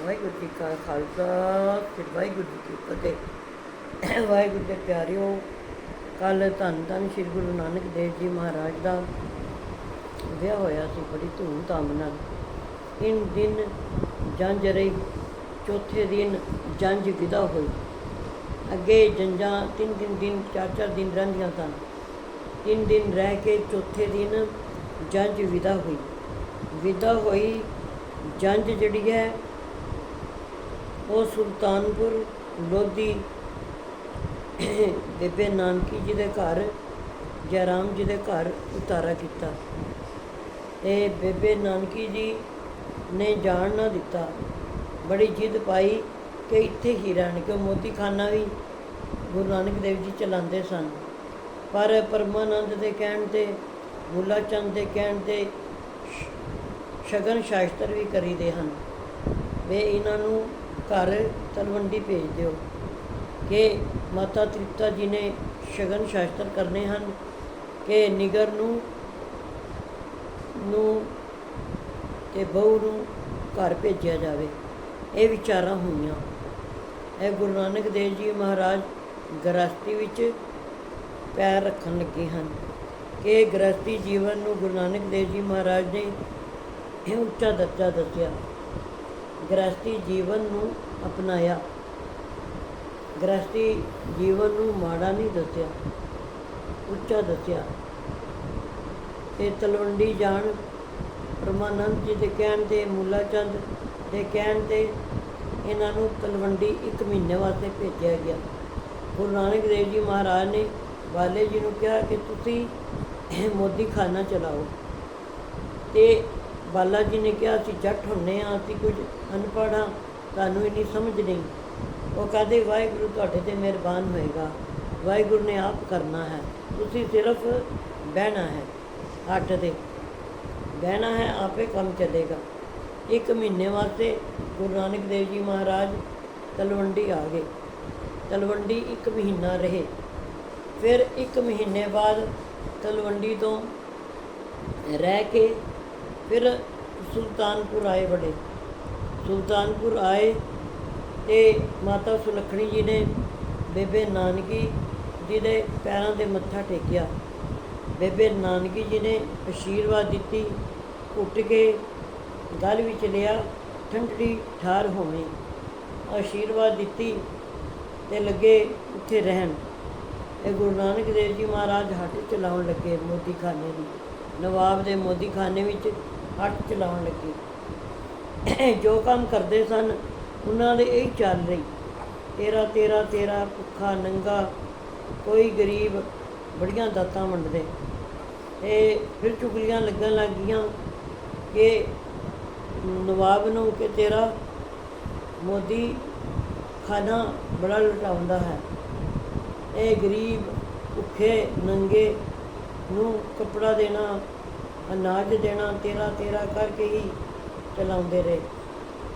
ਵਾਹਿਗੁਰੂ ਜੀ ਕਾ ਖਾਲਸਾ, ਫਿਰ ਵਾਹਿਗੁਰੂ ਜੀ ਕੀ ਫਤਿਹ। ਵਾਹਿਗੁਰੂ ਦੇ ਪਿਆਰਿਓ ਕੱਲ ਧੰਨ ਧੰਨ ਸ੍ਰੀ ਗੁਰੂ ਨਾਨਕ ਦੇਵ ਜੀ ਮਹਾਰਾਜ ਦਾ ਵਿਆਹ ਹੋਇਆ ਸੀ, ਬੜੀ ਧੂਮ ਧਾਮ ਨਾਲ। ਇਨ ਦਿਨ ਜੰਜ ਰਹੀ, ਚੌਥੇ ਦਿਨ ਜੰਜ ਵਿਦਾ ਹੋਈ। ਅੱਗੇ ਜੰਜਾਂ ਤਿੰਨ ਤਿੰਨ ਦਿਨ, ਚਾਰ ਚਾਰ ਦਿਨ ਰਹਿੰਦੀਆਂ ਸਨ। ਤਿੰਨ ਦਿਨ ਰਹਿ ਕੇ ਚੌਥੇ ਦਿਨ ਜੰਜ ਵਿਦਾ ਹੋਈ। ਵਿਦਾ ਹੋਈ ਜੰਜ ਜਿਹੜੀ ਹੈ ਉਹ ਸੁਲਤਾਨਪੁਰ ਲੋਧੀ ਬੇਬੇ ਨਾਨਕੀ ਜੀ ਦੇ ਘਰ ਜੈਰਾਮ ਜੀ ਦੇ ਘਰ ਉਤਾਰਾ ਕੀਤਾ। ਤੇ ਬੇਬੇ ਨਾਨਕੀ ਜੀ ਨੇ ਜਾਣ ਨਾ ਦਿੱਤਾ। ਬੜੀ ਜਿੱਦ ਪਾਈ ਕਿ ਇੱਥੇ ਹੀ ਰਹਿਣ ਕਿ ਮੋਦੀ ਖਾਨਾ ਵੀ ਗੁਰੂ ਨਾਨਕ ਦੇਵ ਜੀ ਚਲਾਉਂਦੇ ਸਨ। ਪਰ ਪਰਮਾਨੰਦ ਦੇ ਕਹਿਣ ਤੇ, ਮੁੱਲਾ ਚੰਦ ਦੇ ਕਹਿਣ ਤੇ ਸ਼ਗਨ ਸ਼ਾਸਤਰ ਵੀ ਕਰੀਦੇ ਹਨ। ਵੇ ਇਹਨਾਂ ਨੂੰ ਘਰ ਤਲਵੰਡੀ ਭੇਜ ਦਿਓ। ਕਿ ਮਾਤਾ ਤ੍ਰਿਪਤਾ ਜੀ ਨੇ ਸ਼ਗਨ ਸ਼ਾਸਤਰ ਕਰਨੇ ਹਨ ਕਿ ਨਿਗਰ ਨੂੰ ਨੂੰ ਤੇ ਬਹੂ ਨੂੰ ਘਰ ਭੇਜਿਆ ਜਾਵੇ। ਇਹ ਵਿਚਾਰਾਂ ਹੋਈਆਂ। ਇਹ ਗੁਰੂ ਨਾਨਕ ਦੇਵ ਜੀ ਮਹਾਰਾਜ ਗ੍ਰਸਤੀ ਵਿੱਚ ਪੈਰ ਰੱਖਣ ਲੱਗੇ ਹਨ ਕਿ ਗ੍ਰਸਤੀ ਜੀਵਨ ਨੂੰ ਗੁਰੂ ਨਾਨਕ ਦੇਵ ਜੀ ਮਹਾਰਾਜ ਨੇ ਇਹ ਉੱਚਾ ਦਰਜਾ ਦੱਸਿਆ। ਗ੍ਰਸਤੀ ਜੀਵਨ ਨੂੰ ਅਪਣਾਇਆ। ਗ੍ਰਸਤੀ ਜੀਵਨ ਨੂੰ ਮਾੜਾ ਨਹੀਂ ਦੱਸਿਆ, ਉੱਚਾ ਦੱਸਿਆ। ਤੇ ਤਲਵੰਡੀ ਜਾਣ ਪਰਮਾਨੰਦ ਜੀ ਦੇ ਕਹਿਣ ਤੇ ਮੁੱਲਾ ਚੰਦ ਦੇ ਕਹਿਣ ਤੇ ਇਹਨਾਂ ਨੂੰ ਤਲਵੰਡੀ ਇੱਕ ਮਹੀਨੇ ਵਾਸਤੇ ਭੇਜਿਆ ਗਿਆ। ਗੁਰੂ ਨਾਨਕ ਦੇਵ ਜੀ ਮਹਾਰਾਜ ਨੇ ਬਾਲੇ ਜੀ ਨੂੰ ਕਿਹਾ ਕਿ ਤੁਸੀਂ ਇਹ ਮੋਦੀ ਖਾਨਾ ਚਲਾਓ। ਤੇ ਬਾਲਾ ਜੀ ਨੇ ਕਿਹਾ, ਅਸੀਂ ਜੱਟ ਹੁੰਨੇ ਆ ਅਸੀਂ ਕੁਝ ਅਨਪੜ੍ਹ ਹਾਂ, ਤੁਹਾਨੂੰ ਇੰਨੀ ਸਮਝ ਨਹੀਂ। ਉਹ ਕਹਦੇ, ਵਾਹਿਗੁਰੂ ਤੁਹਾਡੇ ਤੇ ਮਿਹਰਬਾਨ ਹੋਏਗਾ। ਵਾਹਿਗੁਰੂ ਨੇ ਆਪ ਕਰਨਾ ਹੈ। ਤੁਸੀਂ ਸਿਰਫ ਬਹਿਣਾ ਹੈ ਹੱਟ ਦੇ। ਬਹਿਣਾ ਹੈ, ਆਪੇ ਕੰਮ ਚੱਲੇਗਾ। ਇੱਕ ਮਹੀਨੇ ਵਾਸਤੇ ਗੁਰੂ ਨਾਨਕ ਦੇਵ ਜੀ ਮਹਾਰਾਜ ਤਲਵੰਡੀ ਆ ਗਏ। ਤਲਵੰਡੀ ਇੱਕ ਮਹੀਨਾ ਰਹੇ। ਫਿਰ ਇੱਕ ਮਹੀਨੇ ਬਾਅਦ ਤਲਵੰਡੀ ਤੋਂ ਰਹਿ ਕੇ ਫਿਰ ਸੁਲਤਾਨਪੁਰ ਆਏ ਬੜੇ। ਸੁਲਤਾਨਪੁਰ ਆਏ ਤੇ ਮਾਤਾ ਸੁਲੱਖਣੀ ਜੀ ਨੇ ਬੇਬੇ ਨਾਨਕੀ ਜੀ ਦੇ ਪੈਰਾਂ ਤੇ ਮੱਥਾ ਟੇਕਿਆ। ਬੇਬੇ ਨਾਨਕੀ ਜੀ ਨੇ ਅਸ਼ੀਰਵਾਦ ਦਿੱਤੀ ਉੱਟ ਕੇ ਗਲ ਵਿੱਚ ਲਿਆ, ਠੰਡੜੀ ਠਾਰ ਹੋਵੇਂ। ਆਸ਼ੀਰਵਾਦ ਦਿੱਤੀ ਤੇ ਲੱਗੇ ਉੱਥੇ ਰਹਿਣ। ਇਹ ਗੁਰੂ ਨਾਨਕ ਦੇਵ ਜੀ ਮਹਾਰਾਜ ਹੱਟ ਚਲਾਉਣ ਲੱਗੇ ਮੋਦੀ ਖਾਨੇ ਦੀ। ਨਵਾਬ ਦੇ ਮੋਦੀ ਖਾਨੇ ਵਿੱਚ ਹੱਟ ਚਲਾਉਣ ਲੱਗੇ। ਜੋ ਕੰਮ ਕਰਦੇ ਸਨ, ਉਹਨਾਂ ਦੇ ਇਹ ਚੱਲ ਰਹੀ। ਤੇਰਾ ਤੇਰਾ ਤੇਰਾ ਭੁੱਖਾ ਨੰਗਾ, ਕੋਈ ਗਰੀਬ ਬੜੀਆਂ ਦਾਤਾਂ ਵੰਡਦੇ। ਇਹ ਫਿਰ ਚੁਗਲੀਆਂ ਲੱਗਣ ਲੱਗ ਗਈਆਂ ਕਿ ਨਵਾਬ ਨੂੰ ਕਿ ਤੇਰਾ ਮੋਦੀ ਖਾਣਾ ਬੜਾ ਲੁਟਾਉਂਦਾ ਹੈ। ਇਹ ਗਰੀਬ, ਭੁੱਖੇ, ਨੰਗੇ ਨੂੰ ਕੱਪੜਾ ਦੇਣਾ ਅਨਾਜ ਦੇਣਾ, ਤੇਰਾ ਤੇਰਾ ਕਰਕੇ ਹੀ ਚਲਾਉਂਦੇ ਰਹੇ।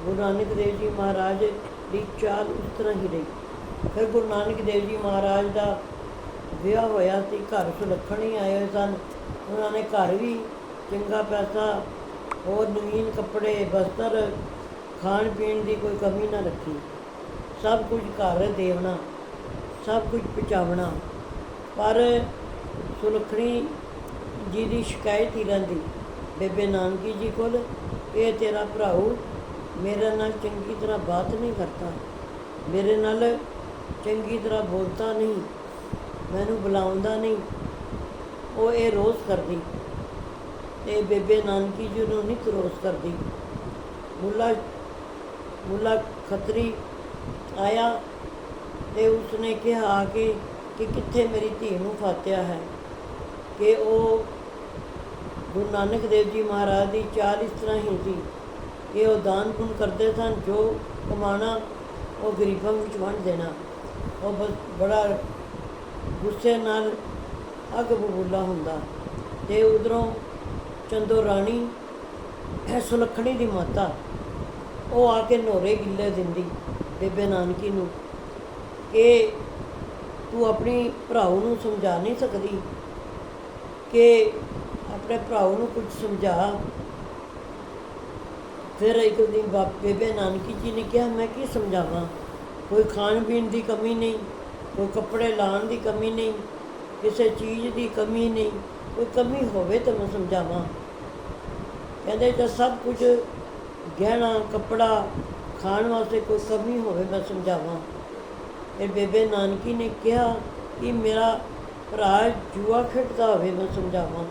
ਗੁਰੂ ਨਾਨਕ ਦੇਵ ਜੀ ਮਹਾਰਾਜ ਦੀ ਚਾਲ ਉਸ ਤਰ੍ਹਾਂ ਹੀ ਰਹੀ। ਫਿਰ ਗੁਰੂ ਨਾਨਕ ਦੇਵ ਜੀ ਮਹਾਰਾਜ ਦਾ ਵਿਆਹ ਹੋਇਆ ਸੀ, ਘਰ ਸੁਲੱਖਣ ਹੀ ਆਏ ਹੋਏ ਸਨ। ਉਹਨਾਂ ਨੇ ਘਰ ਵੀ ਚੰਗਾ ਪੈਸਾ, ਹੋਰ ਨਵੀਨ ਕੱਪੜੇ, ਬਸਤਰ ਖਾਣ ਪੀਣ ਦੀ ਕੋਈ ਕਮੀ ਨਾ ਰੱਖੀ। ਸਭ ਕੁਝ ਘਰ ਦੇਵਣਾ, ਸਭ ਕੁਝ ਪਹੁੰਚਾਉਣਾ। ਪਰ ਸੁਲੱਖਣੀ ਜੀ ਦੀ ਸ਼ਿਕਾਇਤ ਹੀ ਰਹਿੰਦੀ ਬੇਬੇ ਨਾਨਕੀ ਜੀ ਕੋਲ, ਇਹ ਤੇਰਾ ਭਰਾਉ ਮੇਰੇ ਨਾਲ ਚੰਗੀ ਤਰ੍ਹਾਂ ਬਾਤ ਨਹੀਂ ਕਰਦਾ। ਮੇਰੇ ਨਾਲ ਚੰਗੀ ਤਰ੍ਹਾਂ ਬੋਲਦਾ ਨਹੀਂ। ਮੈਨੂੰ ਬੁਲਾਉਂਦਾ ਨਹੀਂ। ਉਹ ਇਹ ਰੋਜ਼ ਕਰਦੀ। ਤੇ ਬੇਬੇ ਨਾਨਕੀ ਜੀ ਨੂੰ ਨਹੀਂ ਰੋਜ਼ ਕਰਦੀ। ਮੁੱਲਾ ਮੁੱਲਾ ਖੱਤਰੀ ਆਇਆ ਤੇ ਉਸਨੇ ਕਿਹਾ ਆ ਕਿ ਕਿੱਥੇ ਮੇਰੀ ਧੀ ਨੂੰ ਫਾਤਿਆ ਹੈ? ਕਿ ਉਹ ਗੁਰੂ ਨਾਨਕ ਦੇਵ ਜੀ ਮਹਾਰਾਜ ਦੀ ਚਾਲ ਇਸ ਤਰ੍ਹਾਂ ਹੀ ਸੀ ਕਿ ਉਹ ਦਾਨ ਪੁੰਨ ਕਰਦੇ ਸਨ ਜੋ ਕਮਾਣਾ ਉਹ ਗਰੀਬਾਂ ਵਿੱਚ ਵੰਡ ਦੇਣਾ। ਉਹ ਬਸ ਬੜਾ ਗੁੱਸੇ ਨਾਲ ਅੱਗ ਬਬੂਲਾ ਹੁੰਦਾ। ਤੇ ਉਧਰੋਂ ਚੰਦੋ ਰਾਣੀ ਇਹ ਸੁਲੱਖਣੀ ਦੀ ਮਾਤਾ, ਉਹ ਆ ਕੇ ਨੋਰੇ ਗਿੱਲੇ ਦਿੰਦੀ ਬੇਬੇ ਨਾਨਕੀ ਨੂੰ ਕਿ ਤੂੰ ਆਪਣੀ ਭਰਾਉ ਨੂੰ ਸਮਝਾ ਨਹੀਂ ਸਕਦੀ। ਕਿ ਆਪਣੇ ਭਰਾਉ ਨੂੰ ਕੁਝ ਸਮਝਾ। ਫਿਰ ਇੱਕ ਦਿਨ ਬਾਪ ਬੇਬੇ ਨਾਨਕੀ ਜੀ ਨੇ ਕਿਹਾ, ਮੈਂ ਕੀ ਸਮਝਾਵਾਂ? ਕੋਈ ਖਾਣ ਪੀਣ ਦੀ ਕਮੀ ਨਹੀਂ, ਕੋਈ ਕੱਪੜੇ ਲਾਉਣ ਦੀ ਕਮੀ ਨਹੀਂ, ਕਿਸੇ ਚੀਜ਼ ਦੀ ਕਮੀ ਨਹੀਂ, ਕੋਈ ਕਮੀ ਹੋਵੇ ਤਾਂ ਮੈਂ ਸਮਝਾਵਾਂ। ਕਹਿੰਦੇ, ਜੇ ਸਭ ਕੁਝ ਗਹਿਣਾ, ਕੱਪੜਾ ਖਾਣ ਵਾਸਤੇ ਕੋਈ ਕਮੀ ਹੋਵੇ, ਮੈਂ ਸਮਝਾਵਾਂ। ਫਿਰ ਬੇਬੇ ਨਾਨਕੀ ਨੇ ਕਿਹਾ ਕਿ ਮੇਰਾ ਭਰਾ ਜੂਆ ਖੇਡਦਾ ਹੋਵੇ ਮੈਂ ਸਮਝਾਵਾਂ।